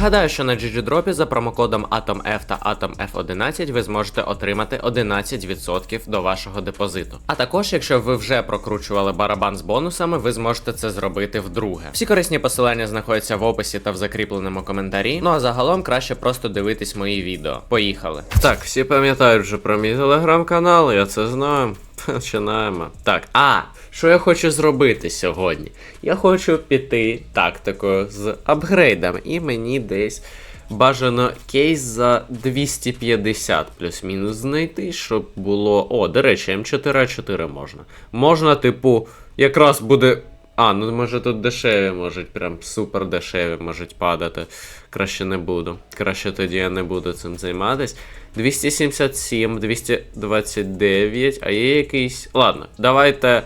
Нагадаю, що на GGDrop за промокодом AtomF та AtomF11 ви зможете отримати 11% до вашого депозиту. А також, якщо ви вже прокручували барабан з бонусами, ви зможете це зробити вдруге. Всі корисні посилання знаходяться в описі та в закріпленому коментарі. Ну а загалом краще просто дивитись мої відео. Поїхали. Так, всі пам'ятають вже про мій телеграм-канал, я це знаю. Починаємо. Так, а що я хочу зробити сьогодні? Я хочу піти тактикою з апгрейдом, і мені десь бажано кейс за 250 плюс-мінус знайти, щоб було. О, до речі, М4А4 можна. Можна, типу, якраз буде. А, ну може тут дешеві можуть, прям супер дешеві можуть падати. Краще не буду. Краще тоді я не буду цим займатись. 277, 229, а є якийсь. Ладно, давайте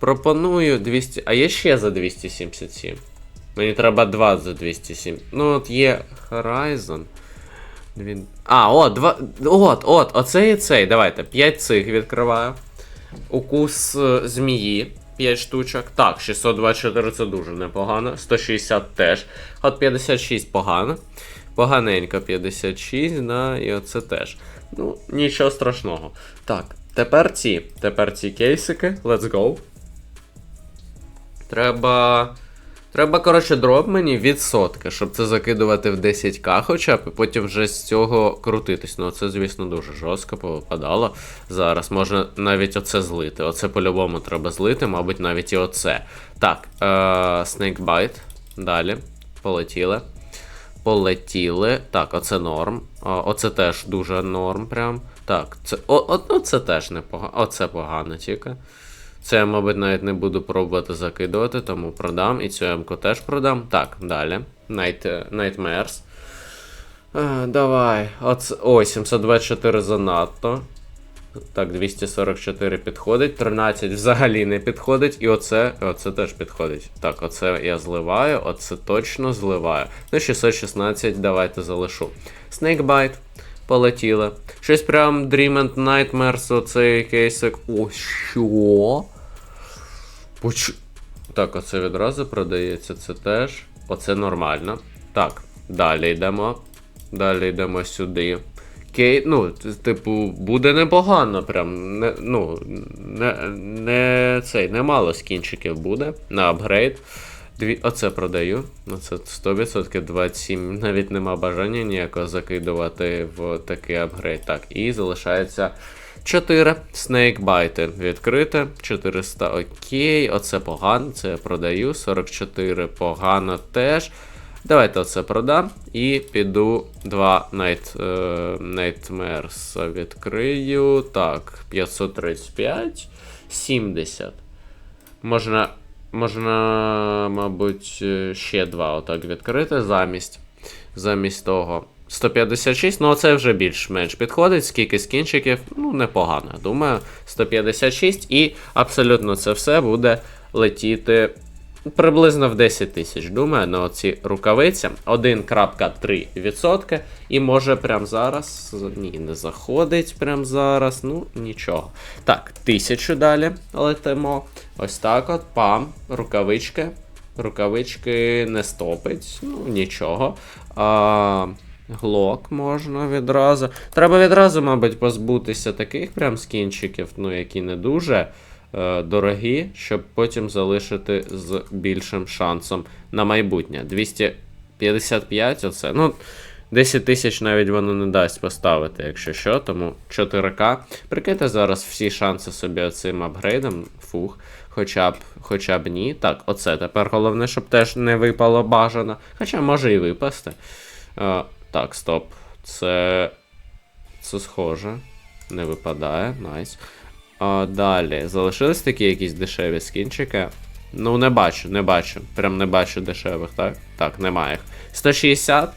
пропоную 200. А є ще за 277. Мені треба 2 за 207. Ну, от є Horizon. Він... А, от, два... от, от, оцей і цей. Давайте. 5 цих відкриваю. Укус е, змії. 5 штучок. Так, 624 це дуже непогано. 160 теж. От 56 погано. Поганенько 56, да, і оце теж. Ну, нічого страшного. Так, тепер ці. Тепер ці кейсики. Let's go. Треба. Треба, коротше, дроп мені відсотки, щоб це закидувати в 10к хоча б, і потім вже з цього крутитись. Ну, це, звісно, дуже жорстко повипадало. Зараз можна навіть оце злити. Оце по-любому треба злити, мабуть, навіть і оце. Так, е- Snakebite. Далі. Полетіли. Полетіли. Так, оце норм. О, оце теж дуже норм. Прям. Так, це. О, о, оце теж непогано. Оце погано тільки. Це я, мабуть, навіть не буду пробувати закидувати, тому продам. І цю М-ку теж продам. Так, далі. Night, е, Nightmares. Е, давай. Оце, ой, 724 занадто. Так, 244 підходить, 13 взагалі не підходить, і оце, оце теж підходить. Так, оце я зливаю, оце точно зливаю. Ну, 616 давайте залишу. Snakebite. Полетіли. Щось прям Dream and Nightmares, оцей кейсик. О, що? Поч... Так, оце відразу продається, це теж. Оце нормально. Так, далі йдемо. Далі йдемо сюди. Кей, ну, типу, буде непогано, прям. Не, ну, не, не цей, немало скінчиків буде на апгрейд. Дві... Оце продаю. Оце 100% 27. Навіть нема бажання ніякого закидувати в такий апгрейд. Так, і залишається 4 снейкбайти відкрите. 400 окей. Оце погано, це я продаю. 44 погано теж. Давайте оце продам і піду 2 Night, е, Nightmares відкрию. Так, 535, 70. Можна, можна, мабуть, ще два отак відкрити замість. Замість того. 156, ну це вже більш-менш підходить. Скільки скінчиків, ну непогано. Думаю, 156 і абсолютно це все буде летіти приблизно в 10 тисяч. Думаю, на оці рукавиці 1.3%. І може прямо зараз. Ні, не заходить прямо зараз. Ну, нічого. Так, тисячу далі летимо. Ось так от, пам, рукавички. Рукавички не стопить, ну нічого. А, глок можна відразу. Треба відразу, мабуть, позбутися таких прям скінчиків, ну, які не дуже дорогі, щоб потім залишити з більшим шансом на майбутнє. 255 оце. Ну, 10 тисяч навіть воно не дасть поставити, якщо що, тому 4К. Прикиньте зараз всі шанси собі цим апгрейдом. Фух. Хоча б, хоча б ні. Так, оце тепер головне, щоб теж не випало бажано. Хоча може і випасти. Е, так, стоп. Це. Це схоже. Не випадає, найс. А, далі. Залишились такі якісь дешеві скінчики. Ну, не бачу, не бачу. Прям не бачу дешевих, так? Так, немає їх. 160.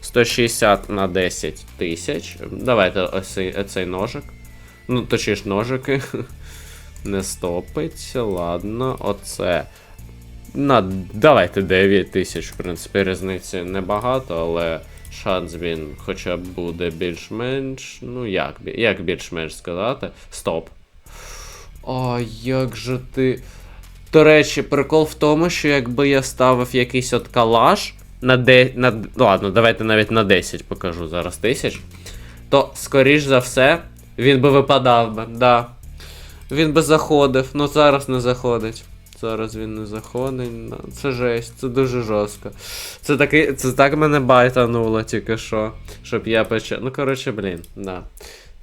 160 на 10 тисяч. Давайте ось цей, цей ножик. Ну, точніше, ножики. Не стопить. Ладно, оце. На, давайте 9 тисяч, в принципі, різниці небагато, але шанс він хоча б буде більш-менш. Ну, як, як більш-менш сказати? Стоп. А як же ти. До речі, прикол в тому, що якби я ставив якийсь от калаш, на де. На, ладно, давайте навіть на 10 покажу зараз тисяч. То, скоріш за все, він би випадав би, да. Він би заходив, ну зараз не заходить. Зараз він не заходить. ну, Це жесть, це дуже жорстко. Це таки, це так мене байтануло тільки що. Щоб я пече. Ну, коротше, блін, да.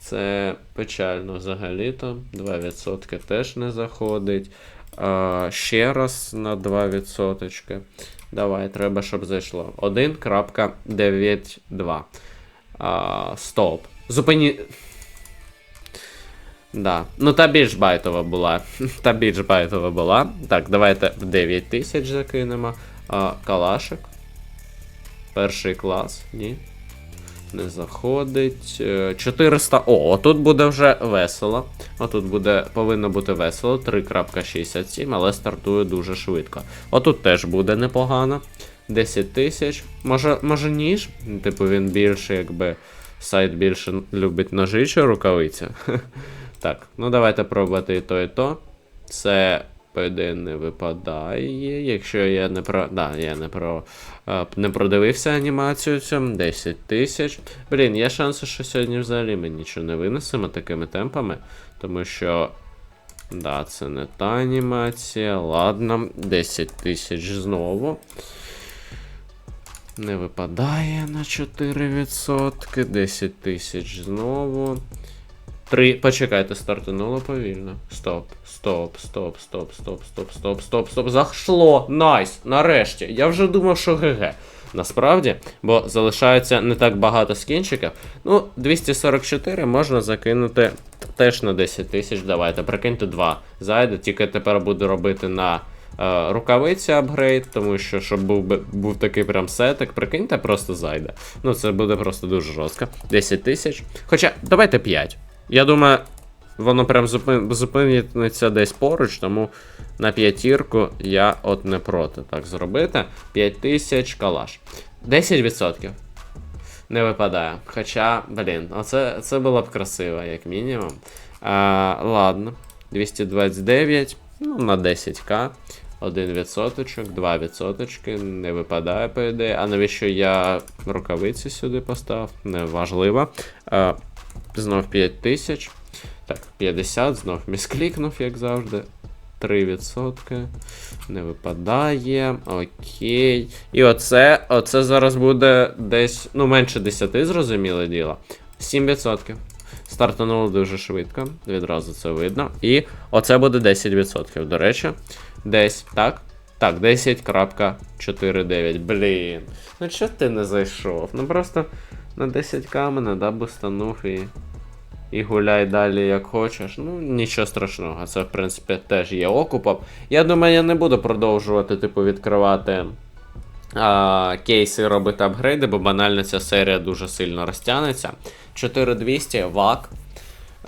Це печально взагалі-то. 2% теж не заходить. А, ще раз на 2%. Давай, треба, щоб зайшло. 1.92. А, стоп. Зупині. Да. Ну та більш байтова була. та більш байтова була. Так, давайте в 9 тисяч закинемо. А, калашик. Перший клас, ні. Не заходить. Е, 400. О, отут буде вже весело. Отут буде, повинно бути весело. 3.67, але стартує дуже швидко. Отут теж буде непогано. 10 тисяч. Може, може ніж? Типу він більше, якби сайт більше любить ножі чи рукавиця. Так, ну давайте пробувати і то, і то. Це ПД не випадає. Якщо я не про. Да, я не про. Не продивився анімацію цю. 10 тисяч. Блін, є шанси, що сьогодні взагалі ми нічого не винесемо такими темпами. Тому що. Да, це не та анімація. Ладно, 10 тисяч знову. Не випадає на 4%. 10 тисяч знову. Три. Почекайте, стартануло повільно. Стоп, стоп, стоп, стоп, стоп, стоп, стоп, стоп, стоп. Зашло! Найс! Нарешті. Я вже думав, що ГГ. Насправді, бо залишається не так багато скінчиків. Ну, 244 можна закинути теж на 10 тисяч. Давайте, прикиньте, 2 зайде, тільки тепер буду робити на е, рукавиці апгрейд, тому що щоб був, був такий прям сетик, прикиньте, просто зайде. Ну, це буде просто дуже жорстко. 10 тисяч. Хоча, давайте 5. Я думаю, воно прям зупин... зупиниться десь поруч, тому на п'ятірку я от не проти так зробити. 5 тисяч калаш. 10%. Не випадає. Хоча, блін, оце це було б красиво, як мінімум. А, ладно. 229, ну, на 10к. 1%, 2% не випадає, по ідеї. А навіщо я рукавиці сюди поставив? Неважливо. А, знов 5000. Так, 50, знов місклікнув, як завжди. 3%. Не випадає. Окей. І оце, оце зараз буде десь, ну, менше 10, зрозуміле діло. 7%. Стартануло дуже швидко, відразу це видно. І оце буде 10%. До речі, десь, так? Так, 10.49. Блін. Ну чого ти не зайшов? Ну просто на 10к мене да, бустанув і. І гуляй далі як хочеш. Ну, нічого страшного. Це, в принципі, теж є окупом. Я думаю, я не буду продовжувати, типу, відкривати а, кейси робити апгрейди, бо банально ця серія дуже сильно розтягнеться. 4200, ВАК.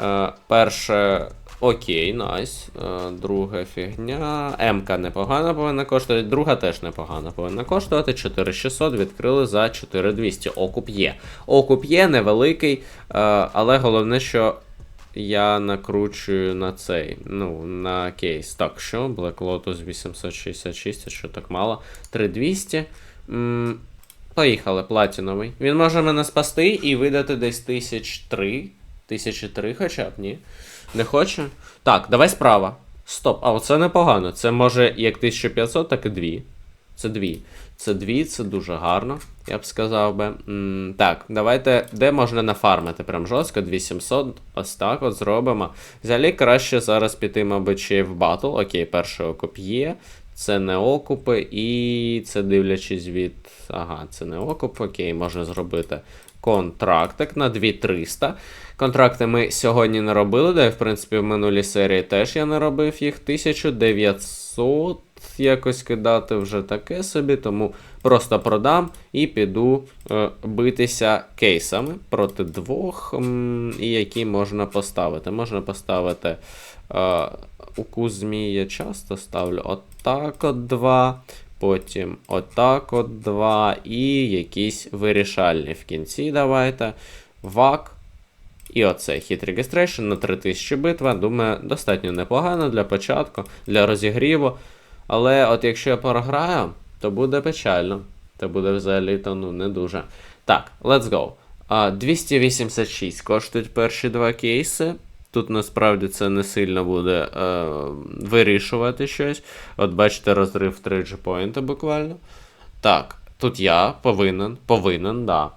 Е, перше. Окей, найс. Е, друга фігня. МК непогано повинна коштувати. Друга теж непогано повинна коштувати. 4600 відкрили за 4200. Окуп є. Окуп є, невеликий. Е, але головне, що я накручую на цей. Ну, на кейс. Так, що? Black Lotus 866, а що так мало. 3200. М, Поїхали, платіновий. Він може мене спасти і видати десь тисяч три. Тисячі три хоча б, ні? Не хоче? Так, давай справа. Стоп, а оце непогано. Це може як 1500, так і 2. Це 2. Це 2, це дуже гарно, я б сказав би. М, так, давайте, де можна нафармити? Прям жорстко, 2700. Ось так от зробимо. Взагалі краще зараз піти, мабуть, ще в батл. Окей, перший окуп є. Це не окупи, і це дивлячись від. Ага, це не окуп, окей, можна зробити контрактик на 2300. Контракти ми сьогодні не робили, де, в принципі, в минулій серії теж я не робив їх. 1900 якось кидати вже таке собі, тому просто продам і піду е, битися кейсами проти двох, м, які можна поставити. Можна поставити е, укус змії я часто ставлю отак от два. Потім отак от два і якісь вирішальні в кінці давайте. Вак. І оцей хід Registration на 3000 битва. Думаю, достатньо непогано для початку, для розігріву. Але от якщо я програю, то буде печально. Це буде взагалі-то ну, не дуже. Так, let's go. 286 коштують перші два кейси. Тут насправді це не сильно буде е, вирішувати щось. От бачите, розрив 3 G-поінта буквально. Так, тут я повинен, повинен, да.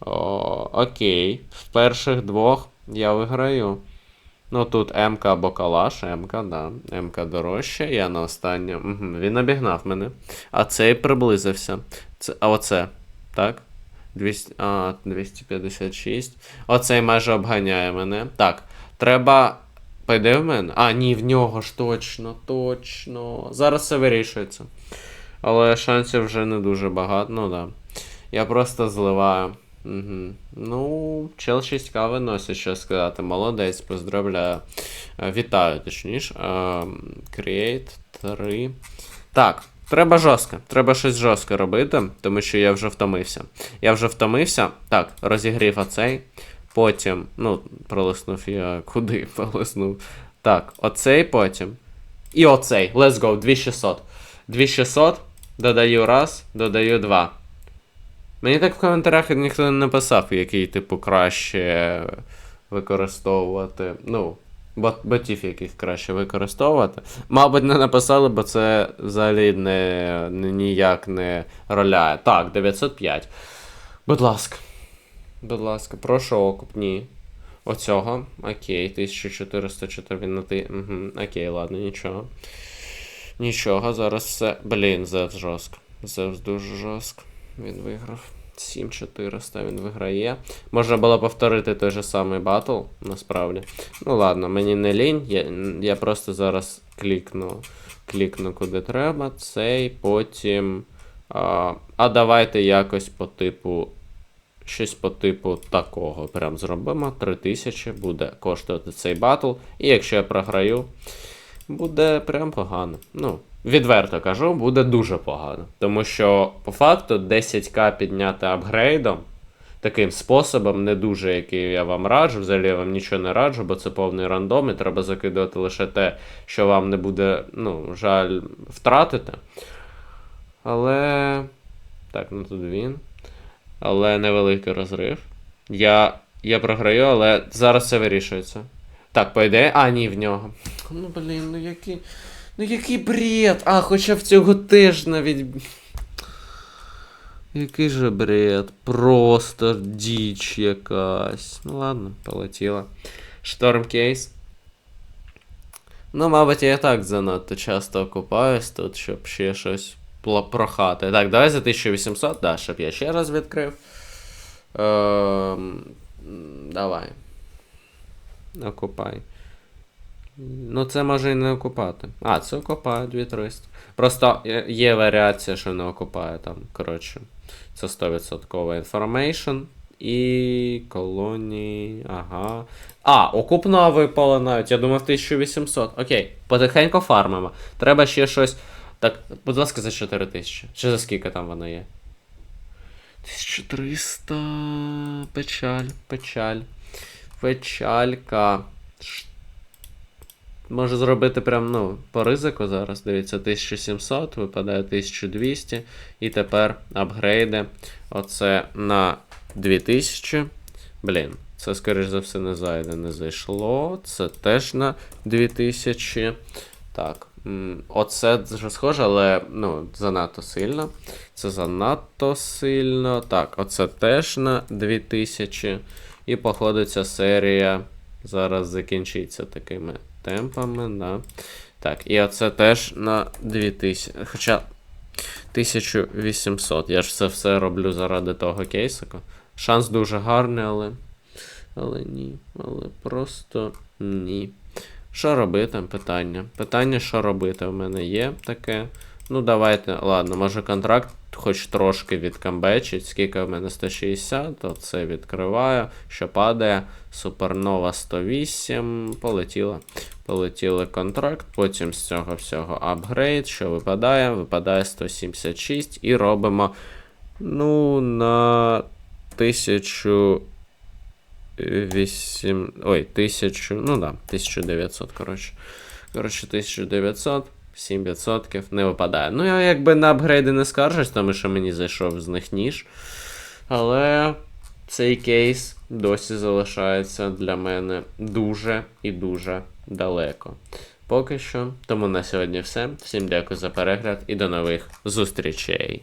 О, окей. В перших двох я виграю. Ну тут МК або Калаш, МК, да. МК дорожче, я на останнє. Угу, він обігнав мене. А цей приблизився. Це, а оце, так? 200, а, 256. Оцей майже обганяє мене. Так, треба. Пойде в мене? А, ні, в нього ж точно, точно. Зараз все вирішується. Але шансів вже не дуже багато. Ну да. Я просто зливаю. Угу. Ну, чел 6К виносить, що сказати. Молодець, поздравляю. Е, Вітаю, точніше. Е, Create 3. Так, треба жорстко. Треба щось жорстко робити, тому що я вже втомився. Я вже втомився. Так, розігрів оцей. Потім, ну, пролиснув я куди пролиснув. Так, оцей потім. І оцей. Let's go, 2600. 2600. Додаю раз, додаю два. Мені так в коментарях ніхто не написав, який, типу, краще використовувати. Ну, бот, ботів яких краще використовувати. Мабуть, не написали, бо це взагалі не, не ніяк не роляє. Так, 905. Будь ласка. Будь ласка, прошу окуп, ні. Оцього. Окей, 1404 він на ти. Угу. Окей, ладно, нічого. Нічого, зараз все. Блін, Зевс жорстко. Зевс дуже жорстко. Він виграв. 7400 він виграє. Можна було повторити той же самий батл, насправді. Ну ладно, мені не лінь. Я, я просто зараз клікну. Клікну куди треба. Цей, потім. А, а давайте якось по типу. Щось по типу такого. Прям зробимо. 3000 буде коштувати цей батл. І якщо я програю, буде прям погано. Ну, відверто кажу, буде дуже погано. Тому що, по факту, 10к підняти апгрейдом. Таким способом, не дуже, який я вам раджу. Взагалі я вам нічого не раджу, бо це повний рандом, і треба закидувати лише те, що вам не буде, ну, жаль, втратити. Але. Так, ну тут він. Але невеликий розрив. Я я програю, але зараз це вирішується. Так, по ідеї. А, ні, в нього. Ну, блін, ну який. Ну який бред! А, хоча в цього теж навіть. Який же бред? Просто діч якась. Ну ладно, полетіла. Шторм кейс. Ну, мабуть, я так занадто часто окупаюсь тут, щоб ще щось прохати. Так, давай за 1800, да, щоб я ще раз відкрив. Ем, давай. Окупай. Ну, це може і не окупати. А, це окупає 2300. Просто є- є варіація, що не окупає там. Коротше, це 100% інформейшн. І колонії. Ага. А, окупна випала навіть. Я думав 1800. Окей, потихеньку фармимо. Треба ще щось. Так, будь ласка, за 4000. Чи за скільки там воно є? 1300. Печаль, печаль. Печалька. Може зробити прям, ну, по ризику зараз. Дивіться, 1700, випадає 1200. І тепер апгрейди. Оце на 2000. Блін, це, скоріш за все, не зайде, не зайшло. Це теж на 2000. Так. Оце вже схоже, але ну, занадто сильно. Це занадто сильно. Так, оце теж на 2000. І, походу, ця серія зараз закінчиться такими темпами. Да. Так, і оце теж на 2000. Хоча 1800. Я ж це все роблю заради того кейсика. Шанс дуже гарний, але. Але ні. Але просто ні. Що робити? Питання. Питання, що робити? У мене є таке. Ну, давайте, ладно, може контракт хоч трошки відкамбечить. Скільки в мене 160, то це відкриваю. Що падає? Супернова 108. Полетіла. Полетіли контракт. Потім з цього всього апгрейд. Що випадає? Випадає 176. І робимо. Ну, на 1000. 8. Ой, 1000. Ну да, 1900, коротше. Коротше, 1900. 7% не випадає. Ну, я якби на апгрейди не скаржусь, тому що мені зайшов з них ніж. Але цей кейс досі залишається для мене дуже і дуже далеко. Поки що. Тому на сьогодні все. Всім дякую за перегляд і до нових зустрічей.